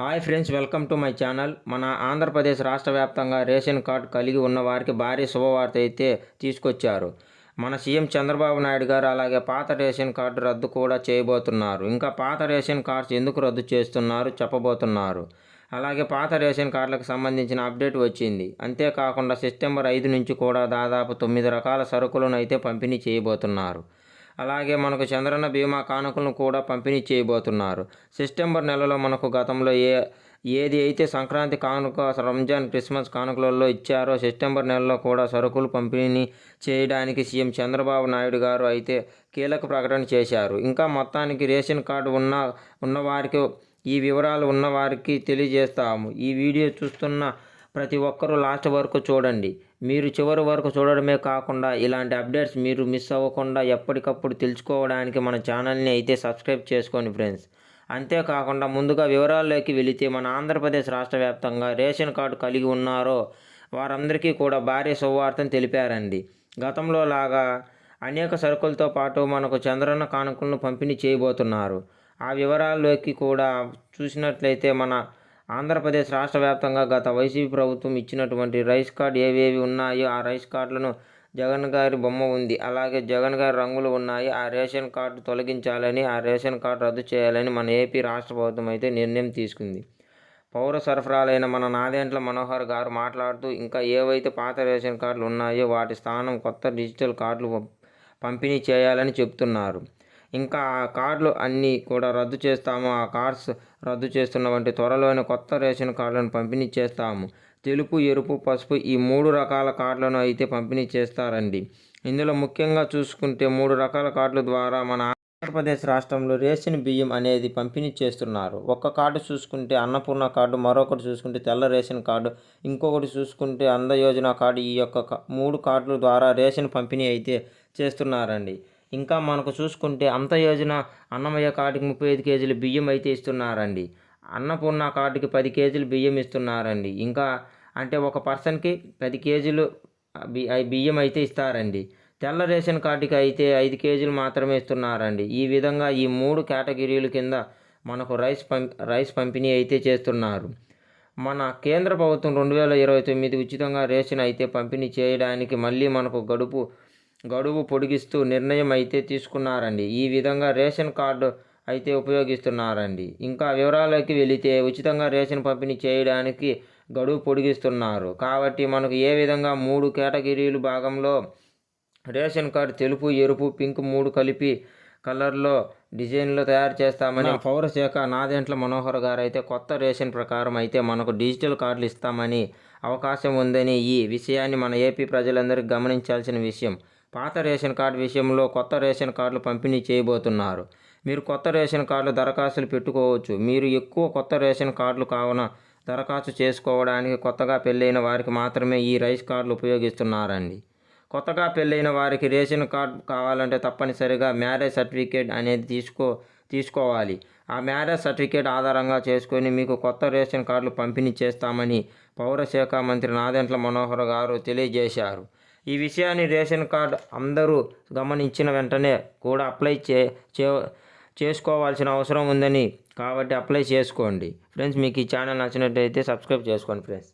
Hi friends welcome to my channel. మన ఆంధ్రప్రదేశ్ రాష్ట్ర వ్యాప్తంగా రేషన్ కార్డు కలిగి ఉన్న వారికి భారీ శుభవార్త అయితే తీసుకొచ్చారు. మన సీఎం చంద్రబాబు నాయుడు గారు అలాగే పాత రేషన్ కార్డు రద్దు కూడా చేయబోతున్నారు. ఇంకా పాత రేషన్ కార్డ్స్ ఎందుకు రద్దు చేస్తున్నారు చెప్పబోతున్నారు. అలాగే పాత రేషన్ కార్డులకు సంబంధించిన అప్డేట్ వచ్చింది. అంతేకాకుండా సెప్టెంబర్ ఐదు నుంచి కూడా దాదాపు తొమ్మిది రకాల సరుకులను అయితే పంపిణీ చేయబోతున్నారు. అలాగే మనకు చంద్రన్న బీమా కానుకలను కూడా పంపిణీ చేయబోతున్నారు. సెప్టెంబర్ నెలలో మనకు గతంలో ఏ ఏది అయితే సంక్రాంతి కానుక రంజాన్ క్రిస్మస్ కానుకలలో ఇచ్చారో సెప్టెంబర్ నెలలో కూడా సరుకులు పంపిణీ చేయడానికి సీఎం చంద్రబాబు నాయుడు గారు అయితే కీలక ప్రకటన చేశారు. ఇంకా మొత్తానికి రేషన్ కార్డు ఉన్న ఉన్నవారికి ఈ వివరాలు ఉన్నవారికి తెలియజేస్తాము. ఈ వీడియో చూస్తున్న ప్రతి ఒక్కరూ లాస్ట్ వరకు చూడండి. మీరు చివరి వరకు చూడడమే కాకుండా ఇలాంటి అప్డేట్స్ మీరు మిస్ అవ్వకుండా ఎప్పటికప్పుడు తెలుసుకోవడానికి మన ఛానల్ని అయితే సబ్స్క్రైబ్ చేసుకోండి ఫ్రెండ్స్. అంతేకాకుండా ముందుగా వివరాల్లోకి వెళితే మన ఆంధ్రప్రదేశ్ రాష్ట్ర వ్యాప్తంగా రేషన్ కార్డు కలిగి ఉన్నారో వారందరికీ కూడా భారీ శుభవార్తను తెలిపారండి. గతంలో లాగా అనేక సరుకులతో పాటు మనకు చంద్రన్న కానుకలను పంపిణీ చేయబోతున్నారు. ఆ వివరాల్లోకి కూడా చూసినట్లయితే మన ఆంధ్రప్రదేశ్ రాష్ట్ర వ్యాప్తంగా గత వైసీపీ ప్రభుత్వం ఇచ్చినటువంటి రైస్ కార్డ్ ఏవేవి ఉన్నాయో ఆ రైస్ కార్డులను జగన్ గారి బొమ్మ ఉంది. అలాగే జగన్ గారి రంగులు ఉన్నాయి. ఆ రేషన్ కార్డు తొలగించాలని ఆ రేషన్ కార్డు రద్దు చేయాలని మన ఏపీ రాష్ట్ర ప్రభుత్వం అయితే నిర్ణయం తీసుకుంది. పౌర సరఫరాలైన మన నాదెంట్ల మనోహర్ గారు మాట్లాడుతూ ఇంకా ఏవైతే పాత రేషన్ కార్డులు ఉన్నాయో వాటి స్థానం కొత్త డిజిటల్ కార్డులు పంపిణీ చేయాలని చెప్తున్నారు. ఇంకా ఆ కార్డులు అన్నీ కూడా రద్దు చేస్తాము. ఆ కార్డ్స్ రద్దు చేస్తున్న వంటి త్వరలోనే కొత్త రేషన్ కార్డులను పంపిణీ చేస్తాము. తెలుపు ఎరుపు పసుపు ఈ మూడు రకాల కార్డులను అయితే పంపిణీ చేస్తారండి. ఇందులో ముఖ్యంగా చూసుకుంటే మూడు రకాల కార్డుల ద్వారా మన ఆంధ్రప్రదేశ్ రాష్ట్రంలో రేషన్ బియ్యం అనేది పంపిణీ చేస్తున్నారు. ఒక్క కార్డు చూసుకుంటే అన్నపూర్ణ కార్డు మరొకటి చూసుకుంటే తెల్ల రేషన్ కార్డు ఇంకొకటి చూసుకుంటే అందయోజన కార్డు ఈ యొక్క మూడు కార్డుల ద్వారా రేషన్ పంపిణీ అయితే చేస్తున్నారండి. ఇంకా మనకు చూసుకుంటే అంత యోజన అన్నమయ్య కార్డుకి ముప్పై ఐదు కేజీలు బియ్యం అయితే ఇస్తున్నారండి. అన్నపూర్ణ కార్డుకి పది కేజీలు బియ్యం ఇస్తున్నారండి. ఇంకా అంటే ఒక పర్సన్కి పది కేజీలు బియ్యం అయితే ఇస్తారండి. తెల్ల రేషన్ కార్డుకి అయితే ఐదు కేజీలు మాత్రమే ఇస్తున్నారండి. ఈ విధంగా ఈ మూడు కేటగిరీల కింద మనకు రైస్ పం రైస్ పంపిణీ అయితే చేస్తున్నారు. మన కేంద్ర ప్రభుత్వం రెండు వేల ఇరవై తొమ్మిది ఉచితంగా రేషన్ అయితే పంపిణీ చేయడానికి మళ్ళీ మనకు గడుపు గడువు పొడిగిస్తూ నిర్ణయం అయితే తీసుకున్నారండి. ఈ విధంగా రేషన్ కార్డు అయితే ఉపయోగిస్తున్నారండి. ఇంకా వివరాలకి వెళితే ఉచితంగా రేషన్ పంపిణీ చేయడానికి గడువు పొడిగిస్తున్నారు. కాబట్టి మనకు ఏ విధంగా మూడు కేటగిరీలు భాగంలో రేషన్ కార్డు తెలుపు ఎరుపు పింక్ మూడు కలిపి కలర్లో డిజైన్లో తయారు చేస్తామని పౌరశాఖ నాదెంట్ల మనోహర్ గారు అయితే కొత్త రేషన్ ప్రకారం అయితే మనకు డిజిటల్ కార్డులు ఇస్తామని అవకాశం ఉందని ఈ విషయాన్ని మన ఏపీ ప్రజలందరికీ గమనించాల్సిన విషయం. పాత రేషన్ కార్డు విషయంలో కొత్త రేషన్ కార్డులు పంపిణీ చేయబోతున్నారు. మీరు కొత్త రేషన్ కార్డులు దరఖాస్తులు పెట్టుకోవచ్చు. మీరు ఎక్కువ కొత్త రేషన్ కార్డులు కావున దరఖాస్తు చేసుకోవడానికి కొత్తగా పెళ్ళైన వారికి మాత్రమే ఈ రైస్ కార్డులు ఉపయోగిస్తున్నారండి. కొత్తగా పెళ్ళైన వారికి రేషన్ కార్డు కావాలంటే తప్పనిసరిగా మ్యారేజ్ సర్టిఫికేట్ అనేది తీసుకో తీసుకోవాలి. ఆ మ్యారేజ్ సర్టిఫికేట్ ఆధారంగా చేసుకొని మీకు కొత్త రేషన్ కార్డులు పంపిణీ చేస్తామని పౌరశాఖ మంత్రి నాదెంట్ల మనోహర్ గారు తెలియజేశారు. ఈ విషయాన్ని రేషన్ కార్డు అందరూ గమనించిన వెంటనే కూడా అప్లై చే చేసుకోవాల్సిన అవసరం ఉందని కాబట్టి అప్లై చేసుకోండి. ఫ్రెండ్స్ మీకు ఈ ఛానల్ నచ్చినట్టయితే సబ్స్క్రైబ్ చేసుకోండి ఫ్రెండ్స్.